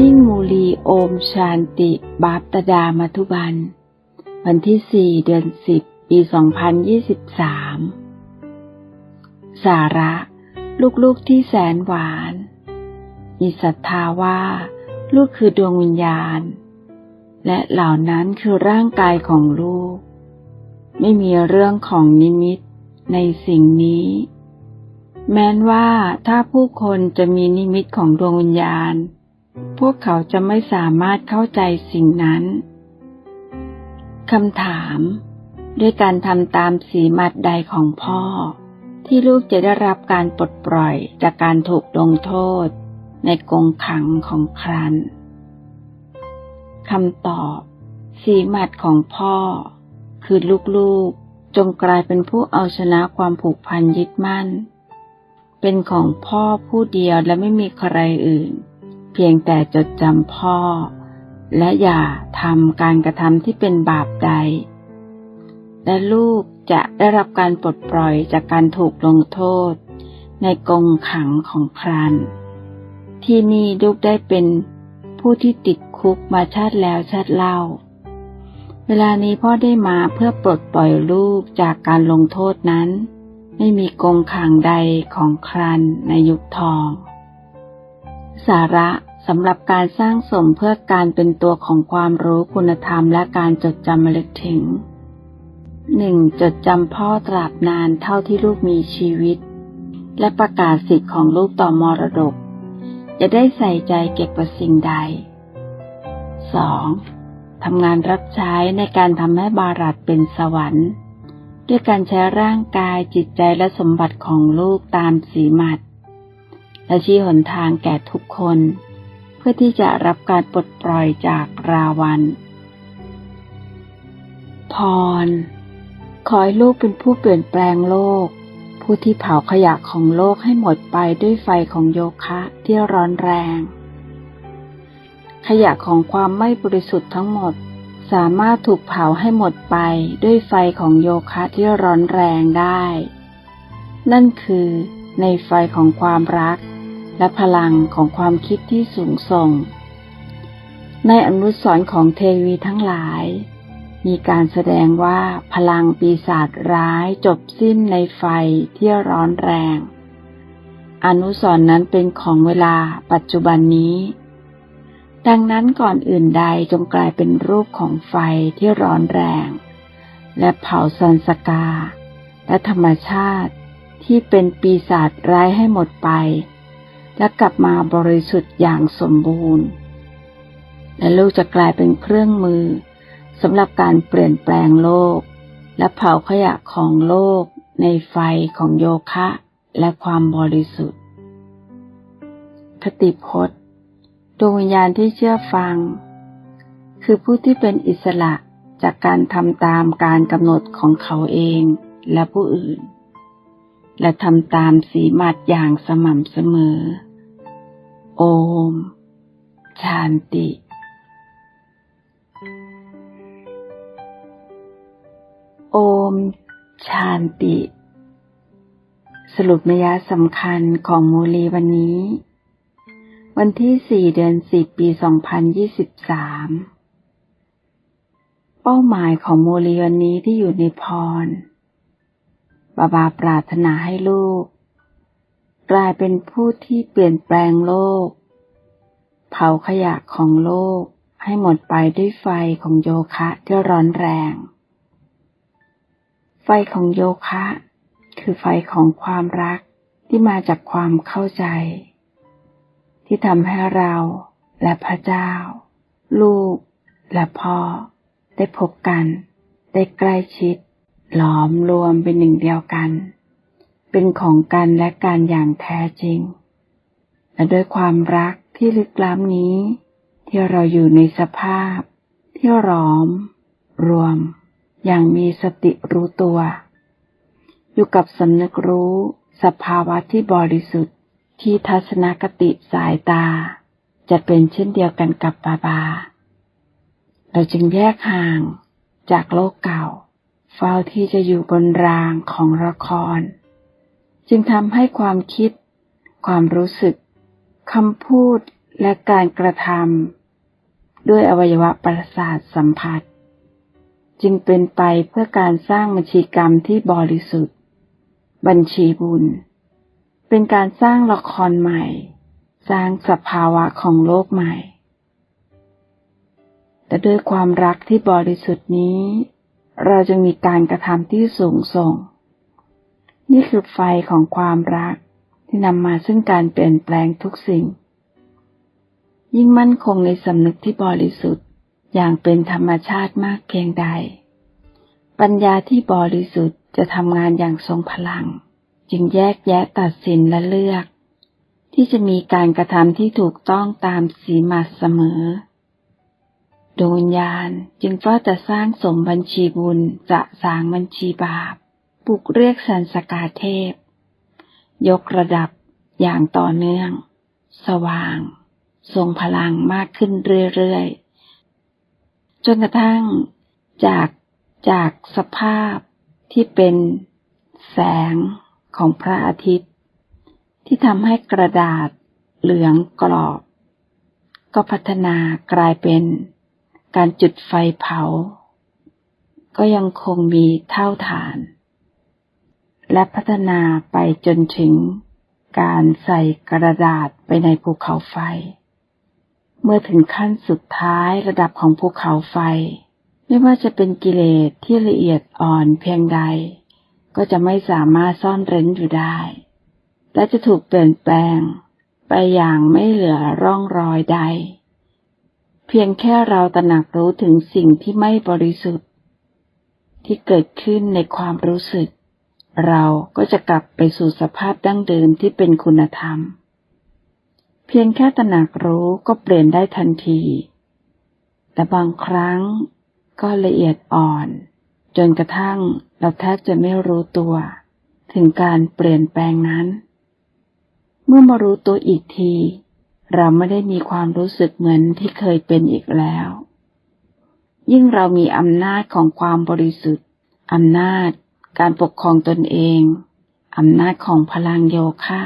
นิ่งมูลีโอมชานติบาปตดามาทุบัน วันที่สี่เดือนสิบปีสองพันยี่สิบสามสาระ ลูกๆที่แสนหวาน มีศรัทธาว่า ลูกคือดวงวิญญาณ และเหล่านั้นคือร่างกายของลูก ไม่มีเรื่องของนิมิตในสิ่งนี้ แม้นว่าถ้าผู้คนจะมีนิมิตของดวงวิญญาณ พวกเขาจะไม่สามารถเข้าใจสิ่งนั้น คำถาม ด้วยการทำตามสีมัดใดของพ่อ ที่ลูกจะได้รับการปลดปล่อยจากการถูกลงโทษ ในกงขังของครันคำตอบสีมัดของพ่อ คือลูกๆ จงกลายเป็นผู้เอาชนะความผูกพันยึดมั่น เป็นของพ่อผู้เดียวและไม่มีใครอื่นเพียงแต่จดจำพ่อ และอย่าทำการกระทำที่เป็นบาปใด และลูกจะได้รับการปลดปล่อยจากการถูกลงโทษ ในกรงขังของครัน ที่นี่ลูกได้เป็นผู้ที่ติดคุกมาชาติแล้วชาติเล่า เวลานี้พ่อได้มาเพื่อปลดปล่อยลูกจากการลงโทษนั้น ไม่มีกงขังใดของครันในยุคทอง สาระสำหรับการสร้างสมเพื่อการเป็นตัวของความรู้คุณธรรมและการจดจำระลึกถึงหนึ่งจดจำพ่อตราบนานเท่าที่ลูกมีชีวิต และประกาศสิทธิ์ของลูกต่อมรดก จะได้ใส่ใจเก็บกับสิ่งใด 2. ทำงานรับใช้ในการทำให้บารัดเป็นสวรรค์ ด้วยการใช้ร่างกายจิตใจและสมบัติของลูกตามสีมัด และชี้หนทางแก่ทุกคน เพื่อที่จะรับการปลดปล่อยจากราวัน พร ขอให้ลูกเป็นผู้เปลี่ยนแปลงโลก ผู้ที่เผาขยะของโลกให้หมดไปด้วยไฟของโยคะที่ร้อนแรง ขยะของความไม่บริสุทธิ์ทั้งหมดสามารถถูกเผาให้หมดไปด้วยไฟของโยคะที่ร้อนแรงได้ นั่นคือในไฟของความรัก และพลังของความคิดที่สูงส่ง ในอนุสรณ์ของเทวีทั้งหลาย มีการแสดงว่าพลังปีศาจร้ายจบสิ้นในไฟที่ร้อนแรง อนุสรณ์นั้นเป็นของเวลาปัจจุบันนี้ ดังนั้นก่อนอื่นใดจงกลายเป็นรูปของไฟที่ร้อนแรง และเผาซันสกา และธรรมชาติที่เป็นปีศาจร้ายให้หมดไป และกลับมาบริสุทธิ์อย่างสมบูรณ์ และลูกจะกลายเป็นเครื่องมือสำหรับการเปลี่ยนแปลงโลก และเผาขยะของโลกในไฟของโยคะและความบริสุทธิ์ คติพจน์ดวงวิญญาณที่เชื่อฟัง คือผู้ที่เป็นอิสระจากการทำตามการกำหนดของเขาเองและผู้อื่น และทำตามสีมัดอย่างสม่ำเสมอ โอม ชานติโอม ชานติ สรุปนัยสำคัญของโมลีวันนี้ วันที่ 4 เดือน 10 ปี 2023 เป้าหมายของโมลีวันนี้ที่อยู่ในพร บาบาปรารถนาให้ลูก กลายเป็นผู้ที่เปลี่ยนแปลงโลก เผาขยะของโลกให้หมดไปด้วยไฟของโยคะที่ร้อนแรง ไฟของโยคะ คือไฟของความรักที่มาจากความเข้าใจ ที่ทำให้เราและพระเจ้า ลูกและพ่อ ได้พบกัน ได้ใกล้ชิด หลอมรวมเป็นหนึ่งเดียวกัน เป็นของกันและกันอย่างแท้จริง และด้วยความรักที่ลึกล้ำนี้ ที่เราอยู่ในสภาพ ที่หลอม รวม อย่างมีสติรู้ตัว อยู่กับสำนึกรู้สภาวะที่บริสุทธิ์ที่ทัศนคติสายตา จะเป็นเช่นเดียวกันกับบาบา เราจึงแยกห่างจากโลกเก่า เฝ้าที่จะอยู่บนรางของละคร จึงทำให้ความคิด ความรู้สึกคำพูดและการกระทำด้วยอวัยวะประสาทสัมผัส จึงเป็นไปเพื่อการสร้างบัญชีกรรมที่บริสุทธิ์ บัญชีบุญ เป็นการสร้างละครใหม่ สร้างสภาวะของโลกใหม่ แต่ด้วยความรักที่บริสุทธิ์นี้ เราจะมีการกระทำที่สูงส่ง นี่คือไฟของความรักที่นำมาซึ่งการเปลี่ยนแปลงทุกสิ่ง ยิ่งมั่นคงในสำนึกที่บริสุทธิ์อย่างเป็นธรรมชาติมากเพียงใด ปัญญาที่บริสุทธิ์จะทำงานอย่างทรงพลัง จึงแยกแยะตัดสินและเลือก ที่จะมีการกระทำที่ถูกต้องตามสีมาเสมอดวงวิญญาณจึงก็จะสร้างสมบัญชีบุญจะสางบัญชีบาป ปลุกเรียกสันสกาเทพ ยกระดับอย่างต่อเนื่อง สว่าง ทรงพลังมากขึ้นเรื่อยๆ จนกระทั่งจากจากสภาพที่เป็นแสงของพระอาทิตย์ ที่ทำให้กระดาษเหลืองกรอบ ก็พัฒนากลายเป็นการจุดไฟเผา ก็ยังคงมีเท่าฐาน และพัฒนาไปจนถึงการใส่กระดาษไปในภูเขาไฟ เมื่อถึงขั้นสุดท้ายระดับของภูเขาไฟ ไม่ว่าจะเป็นกิเลสที่ละเอียดอ่อนเพียงใด ก็จะไม่สามารถซ่อนเร้นอยู่ได้ และจะถูกเปลี่ยนแปลงไปอย่างไม่เหลือร่องรอยใด เพียงแค่เราตระหนักรู้ถึงสิ่งที่ไม่บริสุทธิ์ ที่เกิดขึ้นในความรู้สึก เราก็จะกลับไปสู่สภาพดั้งเดิมที่เป็นคุณธรรม เพียงแค่ตระหนักรู้ก็เปลี่ยนได้ทันที แต่บางครั้งก็ละเอียดอ่อน จนกระทั่งเราแทบจะไม่รู้ตัว ถึงการเปลี่ยนแปลงนั้น เมื่อมารู้ตัวอีกที เราไม่ได้มีความรู้สึกเหมือนที่เคยเป็นอีกแล้ว ยิ่งเรามีอำนาจของความบริสุทธิ์อำนาจ การปกครองตนเองอำนาจของพลังโยคะ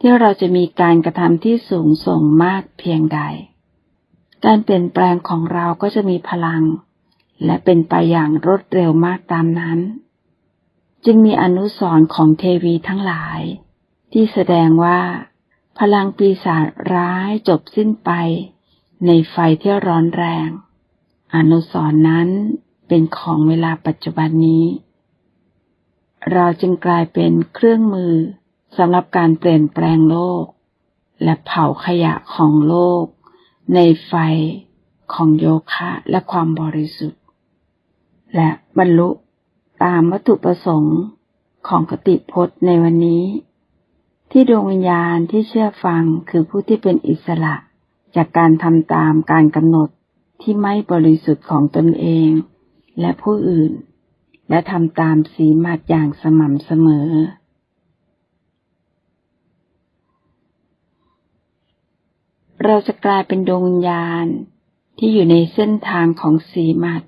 ที่เราจะมีการกระทำที่สูงส่งมากเพียงใด การเปลี่ยนแปลงของเราก็จะมีพลัง และเป็นไปอย่างรวดเร็วมากตามนั้น จึงมีอนุสรของเทวีทั้งหลาย ที่แสดงว่า พลังปีศาจร้ายจบสิ้นไป ในไฟที่ร้อนแรง อนุสรนั้นเป็นของเวลาปัจจุบันนี้ เราจึงกลายเป็นเครื่องมือสำหรับการเปลี่ยนแปลงโลก และเผาขยะของโลก ในไฟของโยคะและความบริสุทธิ์ และบรรลุตามวัตถุประสงค์ของกติพจน์ในวันนี้ ที่ดวงวิญญาณที่เชื่อฟังคือผู้ที่เป็นอิสระ จากการทำตามการกำหนดที่ไม่บริสุทธิ์ของตนเอง และผู้อื่น และทำตามสีมาดอย่างสม่ำเสมอ เราจะกลายเป็นดวงวิญญาณที่อยู่ในเส้นทางของสีมัด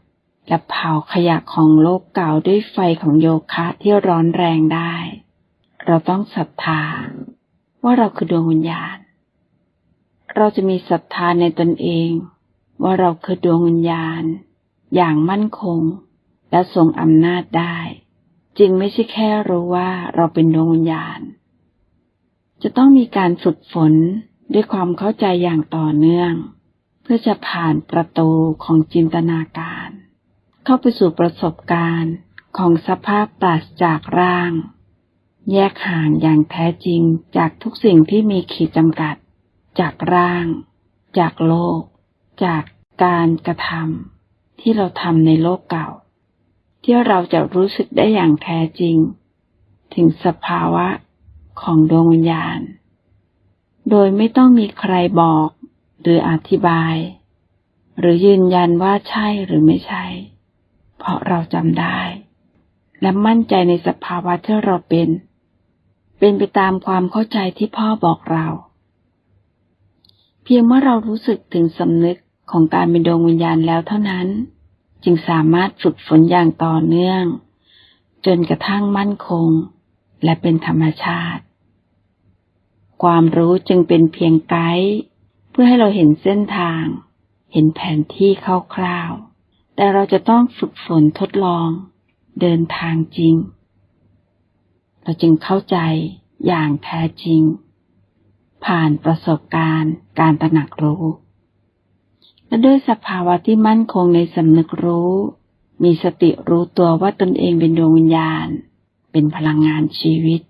และเผาขยะของโลกเก่าด้วยไฟของโยคะที่ร้อนแรงได้ เราต้องศรัทธา ว่าเราคือดวงวิญญาณ เราจะมีศรัทธาในตนเอง ว่าเราคือดวงวิญญาณ อย่างมั่นคง และทรงอำนาจได้ จึงไม่ใช่แค่รู้ว่าเราเป็นดวงวิญญาณ จะต้องมีการฝึกฝนด้วยความเข้าใจอย่างต่อเนื่อง เพื่อจะผ่านประตูของจินตนาการ เข้าไปสู่ประสบการณ์ของสภาพปราศจากร่าง แยกห่างอย่างแท้จริงจากทุกสิ่งที่มีขีดจำกัด จากร่าง จากโลก จากการกระทำที่เราทำในโลกเก่า ที่เราจะรู้สึกได้อย่างแท้จริง ถึงสภาวะของดวงวิญญาณ โดยไม่ต้องมีใครบอก หรืออธิบาย หรือยืนยันว่าใช่หรือไม่ใช่ เพราะเราจำได้ และมั่นใจในสภาวะที่เราเป็น เป็นไปตามความเข้าใจที่พ่อบอกเรา เพียงเมื่อเรารู้สึกถึงสำนึกของการเป็นดวงวิญญาณแล้วเท่านั้น จึงสามารถฝึกฝนอย่างต่อเนื่อง จนกระทั่งมั่นคง และเป็นธรรมชาติ ความรู้จึงเป็นเพียงไกด์เพื่อให้เราเห็นเส้นทาง เห็นแผนที่คร่าวๆ แต่เราจะต้องฝึกฝนทดลอง เดินทางจริง เราจึงเข้าใจอย่างแท้จริง ผ่านประสบการณ์การตระหนักรู้ และด้วยสภาวะที่มั่นคงในสำนึกรู้ มีสติรู้ตัวว่าตนเองเป็นดวงวิญญาณ เป็นพลังงานชีวิต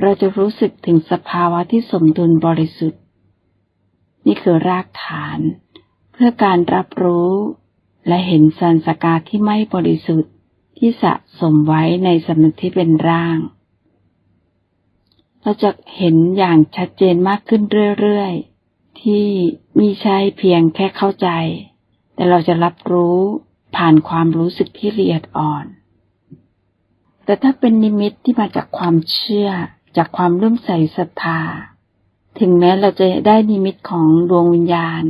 เราจะรู้สึกถึงสภาวะที่สมดุลบริสุทธิ์ นี่คือรากฐาน เพื่อการรับรู้และเห็นสันสกาที่ไม่บริสุทธิ์ที่สะสมไว้ในสำนึกที่เป็นร่าง เราจะเห็นอย่างชัดเจนมากขึ้นเรื่อยๆ ที่มีใช่เพียงแค่เข้าใจ แต่เราจะรับรู้ผ่านความรู้สึกที่ละเอียดอ่อน แต่ถ้าเป็นนิมิตที่มาจากความเชื่อจากความเริ่มใส่ศรัทธา ถึงแม้เราจะได้นิมิตของดวงวิญญาณ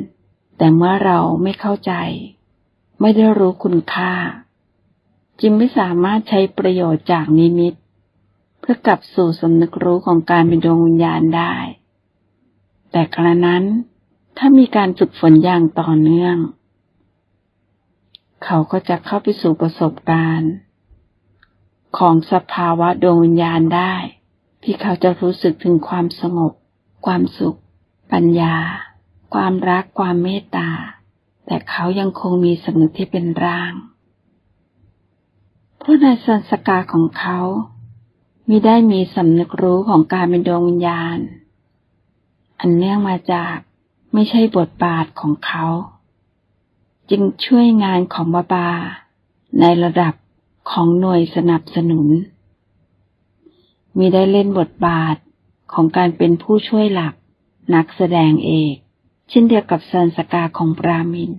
แต่เมื่อเราไม่เข้าใจ ไม่ได้รู้คุณค่า จึงไม่สามารถใช้ประโยชน์จากนิมิต เพื่อกลับสู่สำนึกรู้ของการเป็นดวงวิญญาณได้ แต่กระนั้นถ้ามีการฝึกฝนอย่างต่อเนื่อง เขาก็จะเข้าไปสู่ประสบการณ์ ของสภาวะดวงวิญญาณได้ ที่เขาจะรู้สึกถึงความสงบ ความสุข ปัญญา ความรักความเมตตา แต่เขายังคงมีสำนึกที่เป็นร่าง เพราะในสันสกาของเขามิได้มีสำนึกรู้ของการเป็นดวงวิญญาณ อันเนื่องมาจากไม่ใช่บทบาทของเขา จึงช่วยงานของบาบา ในระดับของหน่วยสนับสนุน มีได้เล่นบทบาทของการเป็นผู้ช่วยหลักนักแสดงเอก เช่นเดียวกับสันสกาของปรามิน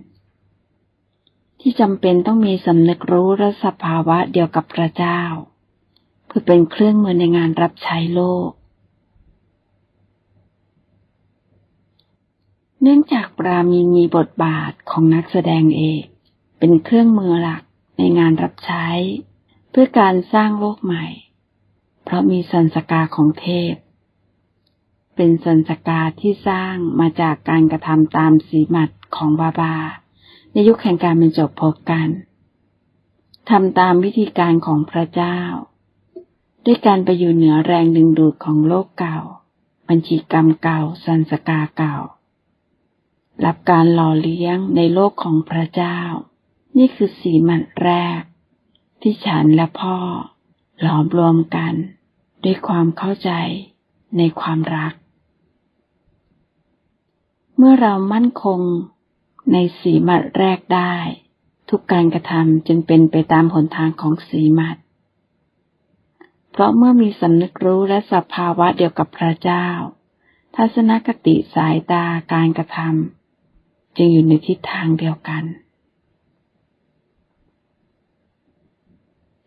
ที่จำเป็นต้องมีสำนึกรู้และสภาวะเดียวกับพระเจ้า เพื่อเป็นเครื่องมือในงานรับใช้โลก เนื่องจากปรามีมีบทบาทของนักแสดงเอก เป็นเครื่องมือหลักในงานรับใช้ เพื่อการสร้างโลกใหม่ เพราะมีสันสกาของเทพ เป็นสันสกาที่สร้างมาจากการกระทำตามสีมัดของบาบา ในยุคแห่งการเป็นจบพบกันทำตามวิธีการของพระเจ้า ด้วยการไปอยู่เหนือแรงดึงดูดของโลกเก่า บัญชีกรรมเก่าสันสกาเก่า รับการหล่อเลี้ยงในโลกของพระเจ้า นี่คือสีมันแรก ที่ฉันและพ่อ หลอมรวมกัน ด้วยความเข้าใจในความรัก เมื่อเรามั่นคงในสีมัดแรกได้ ทุกการกระทำจึงเป็นไปตามหนทางของสีมัด เพราะเมื่อมีสำนึกรู้และสภาวะเดียวกับพระเจ้า ทัศนคติสายตาการกระทำ จึงอยู่ในทิศทางเดียวกัน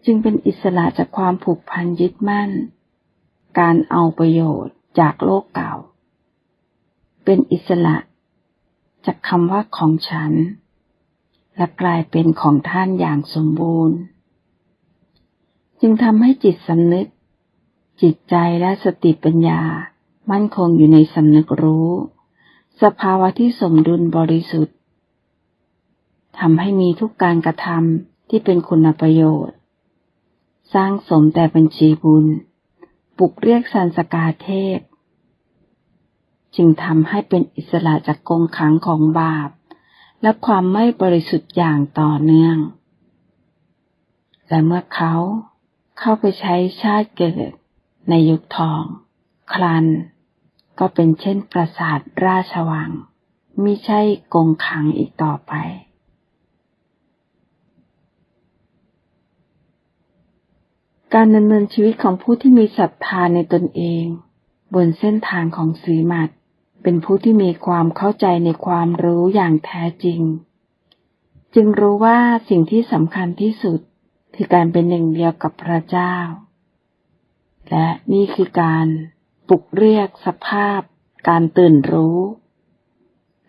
จึงเป็นอิสระจากความผูกพันยึดมั่น การเอาประโยชน์จากโลกเก่า เป็นอิสระจากคำว่าของฉัน และกลายเป็นของท่านอย่างสมบูรณ์ จึงทำให้จิตสำนึก จิตใจและสติปัญญา มั่นคงอยู่ในสำนึกรู้ สภาวะที่สมดุลบริสุทธิ์ทำให้มีทุกการกระทำที่เป็นคุณประโยชน์ สร้างสมแต่บัญชีบุญ ปลุกเรียกสันสกาเทพ จึงทำให้เป็นอิสระจากกงขังของบาป และความไม่บริสุทธิ์อย่างต่อเนื่อง และเมื่อเขาเข้าไปใช้ชาติเกิดในยุคทองครัน ก็เป็นเช่นปราสาทราชวังมิใช่กงขังอีกต่อไป การดำเนินชีวิตของผู้ที่มีศรัทธาในตนเอง บนเส้นทางของสีมัดเป็นผู้ที่มีความเข้าใจในความรู้อย่างแท้จริง จึงรู้ว่าสิ่งที่สำคัญที่สุดคือการเป็นหนึ่งเดียวกับพระเจ้า และนี่คือการ ปลุกเรียกสภาพ การตื่นรู้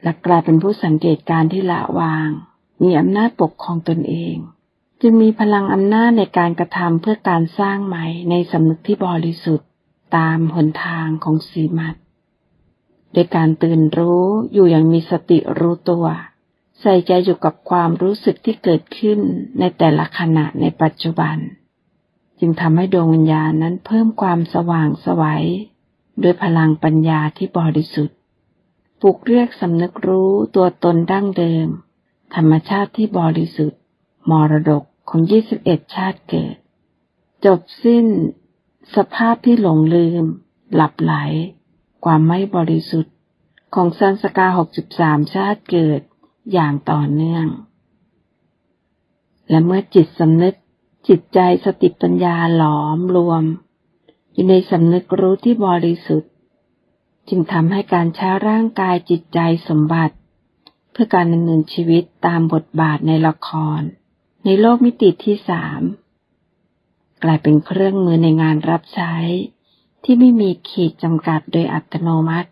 และกลายเป็นผู้สังเกตการที่ละวาง มีอำนาจปกครองตนเอง จึงมีพลังอำนาจในการกระทำเพื่อการสร้างใหม่ในสำนึกที่บริสุทธิ์ ตามหนทางของสีมัดโดยการตื่นรู้อยู่อย่างมีสติรู้ตัว ใส่ใจอยู่กับความรู้สึกที่เกิดขึ้นในแต่ละขณะในปัจจุบัน จึงทำให้ดวงวิญญาณนั้นเพิ่มความสว่างสวัย ด้วยพลังปัญญาที่บริสุทธิ์ปลุกเรียกสำนึกรู้ตัวตนดั้งเดิม ธรรมชาติที่บริสุทธิ์ มรดกของ 21 ชาติเกิด จบสิ้น สภาพที่หลงลืม หลับไหล ความไม่บริสุทธิ์ ของสันสกา 63 ชาติเกิดอย่างต่อเนื่อง และเมื่อจิตสำนึกจิตใจสติปัญญาหลอมรวม อยู่ในสำนึกรู้ที่บริสุทธิ์ จึงทำให้การใช้ร่างกายจิตใจสมบัติ เพื่อการดำเนินชีวิตตามบทบาทในละคร ในโลกมิติที่สามกลายเป็นเครื่องมือในงานรับใช้ ที่ไม่มีขีดจำกัดโดยอัตโนมัติ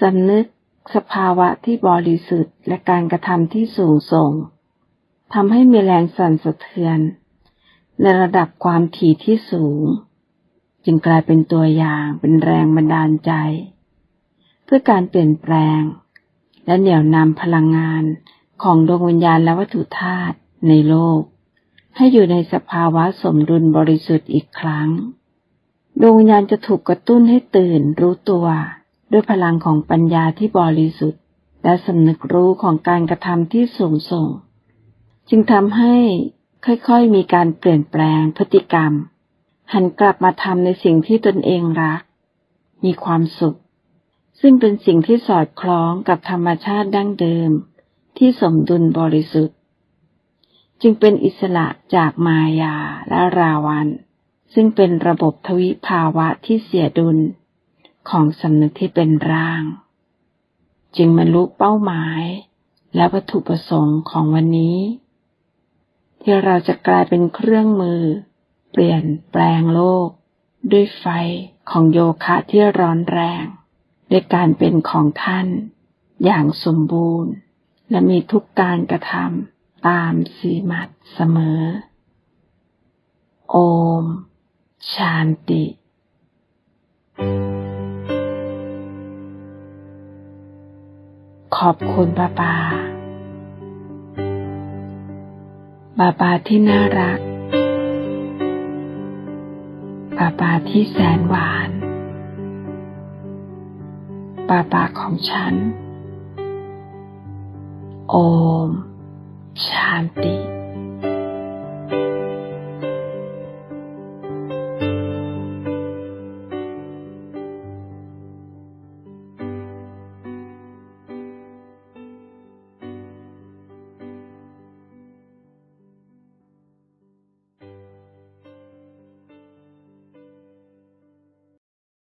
สำนึกสภาวะที่บริสุทธิ์และการกระทำที่สูงส่งทำให้มีแรงสั่นสะเทือน ในระดับความถี่ที่สูง จึงกลายเป็นตัวอย่างเป็นแรงบันดาลใจ เพื่อการเปลี่ยนแปลง และเหนี่ยวนำพลังงานของดวงวิญญาณและวัตถุธาตุในโลก ให้อยู่ในสภาวะสมดุลบริสุทธิ์อีกครั้ง ดวงวิญญาณจะถูกกระตุ้นให้ตื่นรู้ตัว ด้วยพลังของปัญญาที่บริสุทธิ์ และสำนึกรู้ของการกระทำที่สูงส่ง จึงทำให้ค่อยๆมีการเปลี่ยนแปลงพฤติกรรม หันกลับมาทำในสิ่งที่ตนเองรัก มีความสุข ซึ่งเป็นสิ่งที่สอดคล้องกับธรรมชาติดั้งเดิม ที่สมดุลบริสุทธิ์ จึงเป็นอิสระจากมายาและราวัน ซึ่งเป็นระบบทวิภาวะที่เสียดุล ของสำนึกที่เป็นร่าง จึงบรรลุเป้าหมาย และวัตถุประสงค์ของวันนี้ ที่เราจะกลายเป็นเครื่องมือ เปลี่ยนแปลงโลก ด้วยไฟของโยคะที่ร้อนแรง ด้วยการเป็นของท่าน อย่างสมบูรณ์ และมีทุกการกระทำตามสีมัดเสมอ โอม ชานติ ขอบคุณป้าปาป้าปาที่น่ารัก ป่าปาที่แสนหวาน ป่าปาของฉัน โอม ชานติ